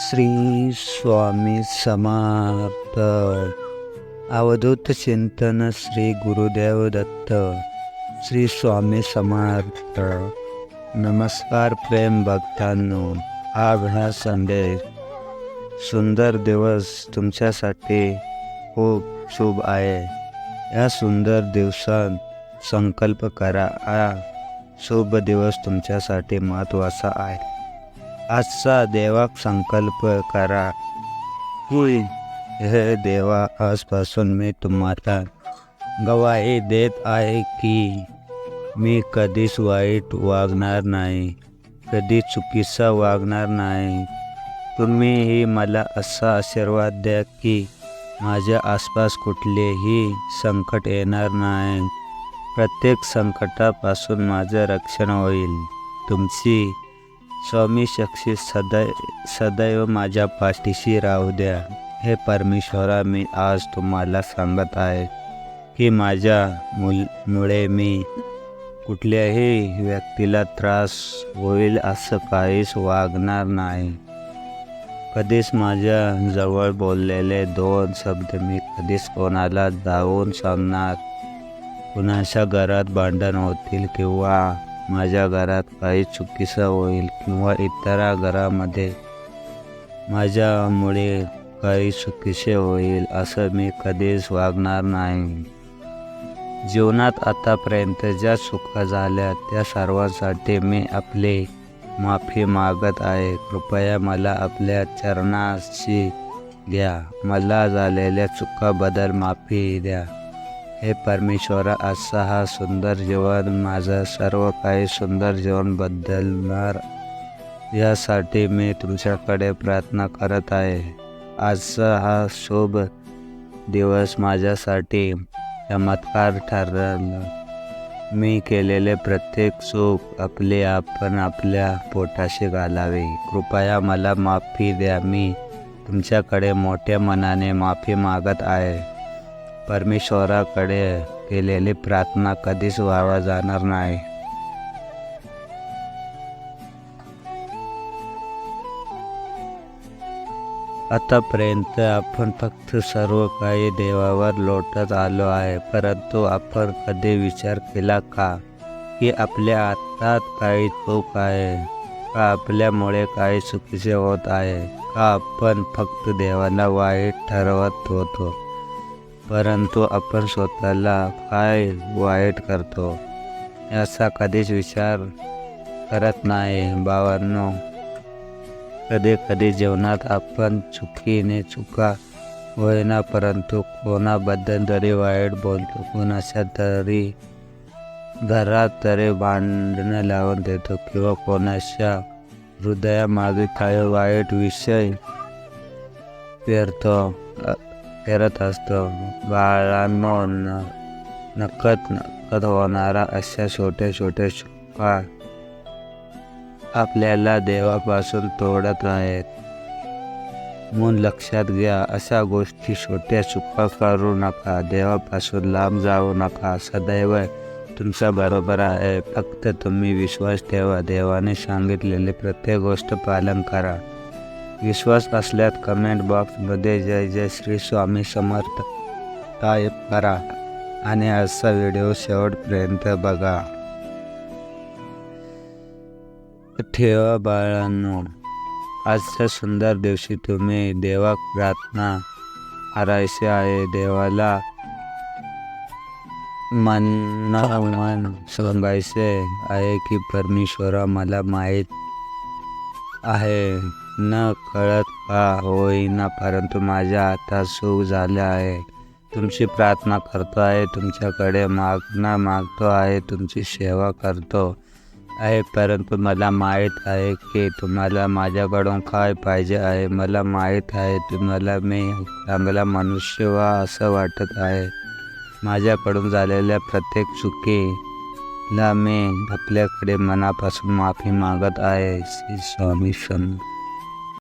श्री स्वामी समाप्त. अवधूत चिंतन श्री गुरुदेव दत्त. श्री स्वामी समर्थ नमस्कार प्रेम भक्तांनो. आग हा संदेश. सुंदर दिवस तुमच्यासाठी खूप शुभ आहे. या सुंदर दिवसात संकल्प करा. हा शुभ दिवस तुमच्यासाठी महत्त्वाचा आहे. आजचा देवाक संकल्प करा. होय हे देवा आजपासून मी तुम्हाला गवाही देत आहे की मी कधीच वाईट वागणार नाही कधी चुकीचा वागणार नाही. तुम्हीही मला असा आशीर्वाद द्या की माझ्या आसपास कुठलेही संकट येणार नाही. प्रत्येक संकटापासून माझं रक्षण होईल. तुमची स्वामी शक्ती सदै सदैव माझ्या पाठीशी राहू द्या. हे परमेश्वरा मी आज तुम्हाला सांगत आहे की माझ्या मुल मुळे मी कुठल्याही व्यक्तीला त्रास होईल असं काहीच वागणार नाही. कधीच माझ्या जवळ बोललेले दोन शब्द मी कधीच कोणाला जाऊन सांगणार. कुणाच्या घरात भांडण होतील किंवा माझ्या घरात काही चुकीचं होईल किंवा इतर घरामध्ये माझ्यामुळे काही चुकीचे होईल असं मी कधीच वागणार नाही. जीवनात आतापर्यंत ज्या चुका झाल्या त्या सर्वांसाठी मी आपले माफी मागत आहे. कृपया मला आपल्या चरणाशी घ्या. मला झालेल्या चुकाबद्दल माफी द्या. हे परमेश्वरा असा हा सुंदर जीवन माझं सर्व काही सुंदर जीवन बदलणार. यासाठी मी तुमच्याकडे प्रार्थना करत आहे. आजचा हा शुभ दिवस माझ्यासाठी चमत्कार ठरला. मी केलेले प्रत्येक चूक आपले आपण आपल्या पोटाशी घालावे. कृपया मला माफी द्या. मी तुमच्याकडे मोठ्या मनाने माफी मागत आहे. परमेश्वराकडे केलेली प्रार्थना कधीच व्हावा जाणार नाही. आतापर्यंत आपण फक्त सर्व काही देवावर लोटत आलो आहे परंतु आपण कधी विचार केला का? की आपल्या हातात काही चूक आहे? का आपल्यामुळे काही चुकीचे होत आहे? का आपण फक्त देवाला वाईट ठरवत होतो? परंतु आपण स्वतःला काय वाईट करतो याचा कधीच विचार करत नाही. बाबांनो कधी कधी जीवनात आपण चुकीने चुका होईना परंतु कोणाबद्दल तरी वाईट बोलतो कोणाच्या तरी घरात तरी भांडणं लावून देतो किंवा कोणाच्या हृदयामागे काही वाईट विषय पेरतो. फिरत असतो. बाळांनो नकत नकत होणारा अशा छोट्या छोट्या चुका आपल्याला देवापासून तोडत आहेत. म्हणून लक्षात घ्या अशा गोष्टी छोट्या चुका करू नका. देवापासून लांब जाऊ नका. सदैव तुमच्या बरोबर आहे. फक्त तुम्ही विश्वास ठेवा. देवाने सांगितलेले प्रत्येक गोष्ट पालन करा. विश्वास असल्यात कमेंट बॉक्समध्ये जय जय श्री स्वामी समर्थ. टाईप करा आणि आजचा व्हिडिओ शेवटपर्यंत बघा. ठेवा बाळांनो. आजच्या सुंदर दिवशी तुम्ही देवा प्रार्थना करायचे आहे. देवाला मन मन सांगायचे आहे की परमेश्वरा मला माहीत आहे. न कळत का होईना परंतु माझ्या हातात सुख झाले आहे. तुमची प्रार्थना करतो आहे तुमच्याकडे मागणं मागतो आहे तुमची सेवा करतो आहे परंतु मला माहीत आहे की तुम्हाला माझ्याकडून काय पाहिजे आहे. मला माहीत आहे तुम्हाला मी चांगला मनुष्य व्हा असं वाटत आहे. माझ्याकडून झालेल्या प्रत्येक चुकीला मी आपल्याकडे मनापासून माफी मागत आहे श्री स्वामी सम